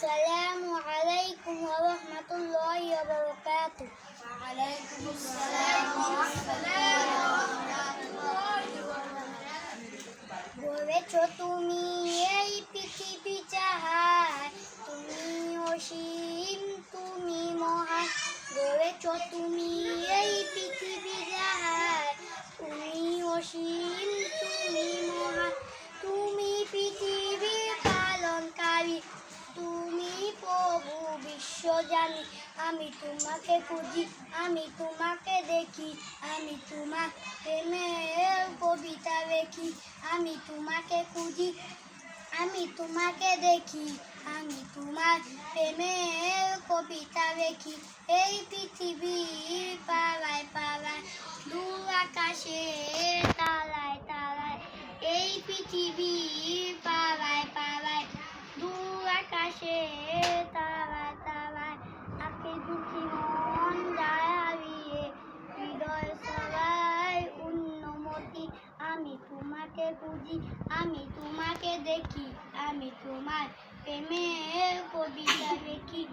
السلام عليكم ورحمة الله وبركاته وعليكم السلام ورحمة الله গড়েছ তুমি এই পৃথিবী যাহায় তুমি অসীম তুমি মহান গড়েছ তুমি বিশ্ব জানি, আমি তোমাকে খুঁজি, আমি তোমাকে দেখি, আমি তোমার প্রেমের কবিতা দেখি আমি তোমাকে খুঁজি, আমি তোমাকে দেখি, আমি তোমার প্রেমের কবিতা দেখি এই পৃথিবীর পাড়ায় পাড়ায় দূর আকাশে তারায় তারায়, এই পৃথিবীর পাড়ায় পাড়ায় দূর আকাশে আমি তোমাকে বুঝি আমি তোমাকে দেখি আমি তোমার প্রেমের কবিতা দেখি।